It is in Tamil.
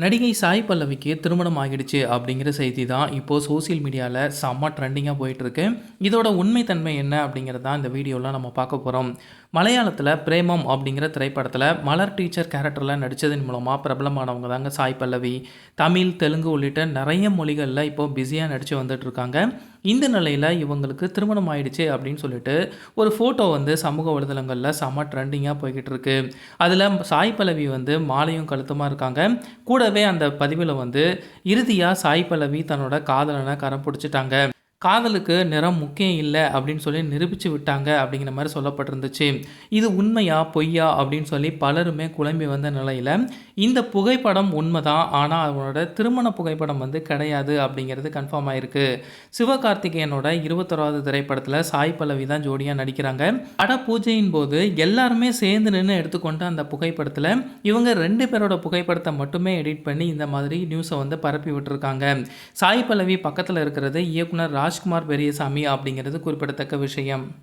நடிகை சாய் பல்லவிக்கு திருமணம் ஆகிடுச்சு அப்படிங்கிற செய்தி தான் இப்போது சோஷியல் மீடியாவில் செம்ம ட்ரெண்டிங்காக போயிட்டுருக்கு. இதோட உண்மைத்தன்மை என்ன அப்படிங்கிறது தான் இந்த வீடியோவில் நம்ம பார்க்க போகிறோம் மலையாளத்தில் பிரேமம் அப்படிங்கிற திரைப்படத்தில் மலர் டீச்சர் கேரக்டரில் நடித்ததன் மூலமாக பிரபலமானவங்க தாங்க சாய் பல்லவி. தமிழ் தெலுங்கு உள்ளிட்ட நிறைய மொழிகளில் இப்போது பிஸியாக நடித்து வந்துட்டுருக்காங்க இந்த நிலையில் இவங்களுக்கு திருமணம் ஆயிடுச்சு அப்படின்னு சொல்லிட்டு ஒரு ஃபோட்டோ வந்து சமூக வலைதளங்களில் செம்ம ட்ரெண்டிங்காக போய்கிட்டு இருக்கு. அதில் சாய் பல்லவி வந்து மாலையும் கழுத்துமாக இருக்காங்க. கூடவே அந்த பதிவில் வந்து இறுதியாக சாய் பல்லவி தன்னோட காதலனை கரம் பிடிச்சிட்டாங்க. காதலுக்கு நிறம் முக்கியம் இல்லை அப்படின்னு சொல்லி நிரூபித்து விட்டாங்க அப்படிங்கிற மாதிரி சொல்லப்பட்டிருந்துச்சு. இது உண்மையா பொய்யா அப்படின்னு சொல்லி பலருமே குழம்பி வந்த நிலையில் இந்த புகைப்படம் உண்மைதான் ஆனால் அவனோட திருமண புகைப்படம் வந்து கிடையாது அப்படிங்கிறது கன்ஃபார்ம் ஆயிருக்கு. சிவகார்த்திகேயனோட இருபத்தொராவது திரைப்படத்தில் சாய் பல்லவி தான் ஜோடியாக நடிக்கிறாங்க. பட பூஜையின் போது எல்லாருமே சேர்ந்து நின்று எடுத்துக்கொண்ட அந்த புகைப்படத்தில் இவங்க ரெண்டு பேரோட புகைப்படத்தை மட்டுமே எடிட் பண்ணி இந்த மாதிரி நியூஸை வந்து பரப்பி விட்டுருக்காங்க. சாய் பல்லவி பக்கத்தில் இருக்கிறது இயக்குனர் ராஜ் ராஜ்குமார் பெரியசாமி அப்படிங்கிறது குறிப்பிடத்தக்க விஷயம்.